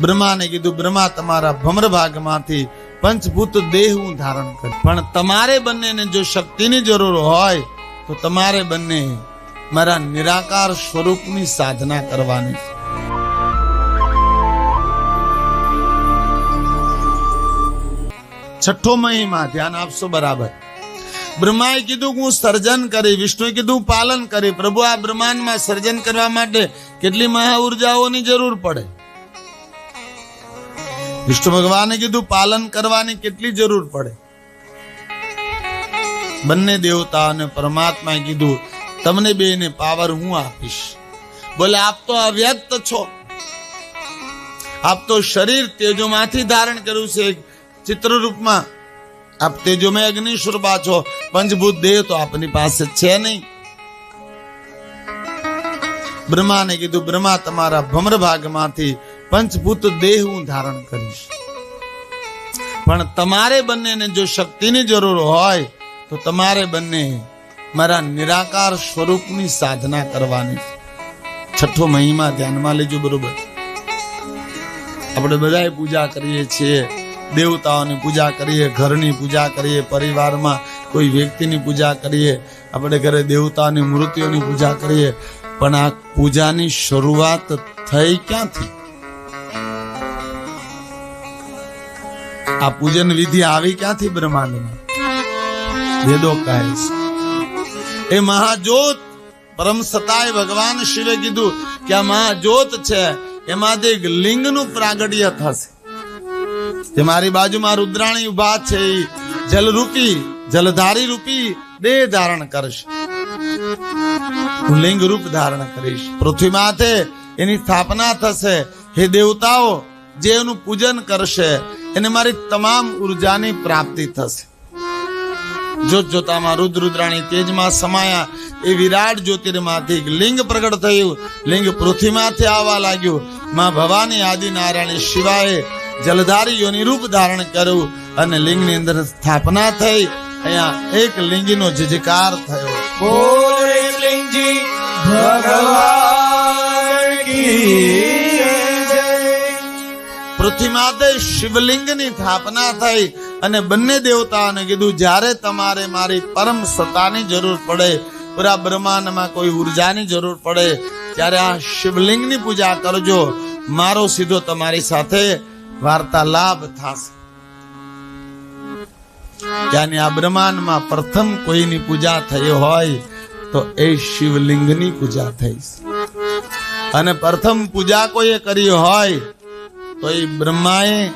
બ્રહ્માને કીધું, બ્રહ્મા, તમારા ભમ્ર ભાગમાંથી પંચભૂત દેહ હું ધારણ કર. પણ તમારે બંનેને જો શક્તિની જરૂર હોય, તો તમારે બંને મારા નિરાકાર સ્વરૂપની સાધના કરવાની છે. છઠ્ઠો મહિમા, ધ્યાન આપશો બરાબર. બ્રહ્માએ કીધું કે હું સર્જન કરી, વિષ્ણુએ કીધું પાલન કરી. પ્રભુ, આ બ્રહ્માંડમાં સર્જન કરવા માટે કેટલી મહા ઉર્જાઓની જરૂર પડે? વિષ્ણુ ભગવાને કીધું, પાલન કરવાની કેટલી જરૂર પડે? બંને દેવતા અને પરમાત્માએ કીધું, તમને બેને પાવર હું આપીશ. બોલે, આપ તો અવ્યક્ત છો. આપ તો શરીર તેજોમાંથી ધારણ કર્યું છે. ચિત્ર રૂપમાં આપ તેજોમય અગ્નિ સ્વરૂપા છો. પંચભૂત દેહ તો આપની પાસે છે નહીં. બ્રહ્માને કીધું, બ્રહ્મા, તમારા ભમ્ર ભાગમાંથી પંચભૂત દેહ હું ધારણ કરીશ. પણ તમારે બંનેને જો શક્તિની જરૂર હોય, તો તમારે બંને મારા નિરાકાર સ્વરૂપની સાધના કરવાની. છઠ્ઠો મહિમા ધ્યાનમાં લેજો, બરોબર? આપણે બધાએ પૂજા કરીએ છીએ, દેવતાઓની પૂજા કરીએ, ઘરની પૂજા કરીએ, પરિવારમાં કોઈ વ્યક્તિની પૂજા કરીએ, આપણે ઘરે દેવતાની મૂર્તિઓની પૂજા કરીએ, પણ આ પૂજાની શરૂઆત થઈ ક્યાંથી? આ પૂજન વિધિ આવી ક્યાંથી બ્રહ્માંડમાં? વેદો કહે છે. એ મહાજોત, પરમ સતાય ભગવાન શિવે કીધું કે આ મહાજોત છે એમાંથી એક લિંગનું પ્રાગટ્ય થશે. જે મારી બાજુમાં રુદ્રાણી ઊભા છે એ જલરૂપી, જલધારી રૂપી દેહ ધારણ કરશે. હું લિંગ રૂપ ધારણ કરીશ. પૃથ્વી માથે એની સ્થાપના થશે. હે દેવતાઓ, જે એનું પૂજન કરશે એને મારી તમામ ઉર્જાની પ્રાપ્તિ થશે. જોત જોતામાં રુદ્ર, રુદ્રાણી, તેજમાં સમાયા એ વિરાટ જ્યોતિર્માંથી લિંગ પ્રગટ થયું. લિંગ પૃથ્વીમાંથી આવવા લાગ્યું. માં ભવાની આદિ નારાયણ શિવાએ જલધારી રૂપ ધારણ કર્યું અને લિંગની અંદર સ્થાપના થઈ. અહીંયા એક લિંગીનો જજકાર થયો. ભગવાન પૃથ્વી માતે શિવલિંગની સ્થાપના થઈ અને બંને દેવતાઓને કીધું, જ્યારે તમારે મારી પરમ સત્તાની જરૂર પડે, પૂરા બ્રહ્માંડમાં કોઈ ઉર્જાની જરૂર પડે, ત્યારે આ શિવલિંગની પૂજા કરજો. મારો સીધો તમારી સાથે વાર્તાલાપ થશે. ત્યાંની આ બ્રહ્માંડમાં પ્રથમ કોઈની પૂજા થઈ હોય, તો એ શિવલિંગની પૂજા થઈ અને પ્રથમ પૂજા કોઈએ કરી હોય તો એ બ્રહ્માએ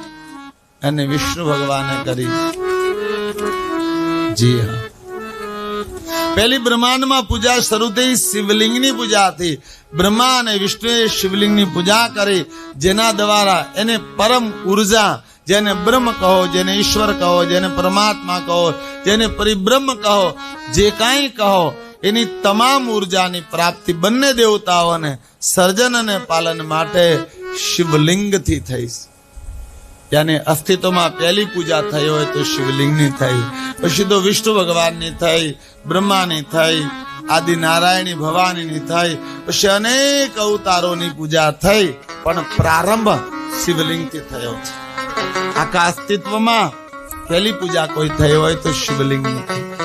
અને વિષ્ણુ ભગવાને કરી. જી હા. પહેલી બ્રહ્માંડમાં પૂજા શરૂ થઈ, શિવલિંગની પૂજા હતી. બ્રહ્મા અને વિષ્ણુએ શિવલિંગની પૂજા કરી, જેના દ્વારા એને પરમ ઊર્જા, જેને બ્રહ્મ કહો, જેને ઈશ્વર કહો, જેને પરમાત્મા કહો, જેને પરિબ્રહ્મ કહો, જે કાંઈ કહો, એની તમામ ઉર્જાની પ્રાપ્તિ બંને દેવતાઓને, સર્જન અને પાલન માટે શિવલિંગથી થઈ. છે. અસ્તિત્વમાં પહેલી પૂજા થઈ હોય તો શિવલિંગની થઈ. પછી તો વિષ્ણુ ભગવાનની થઈ, બ્રહ્માની થઈ આદિ નારાયણી ભવાનીની થઈ. પછી અનેક અવતારોની પૂજા થઈ, પણ પ્રારંભ શિવલિંગથી થયો. છે આખા અસ્તિત્વમાં પહેલી પૂજા કોઈ થઈ હોય તો શિવલિંગની થઈ.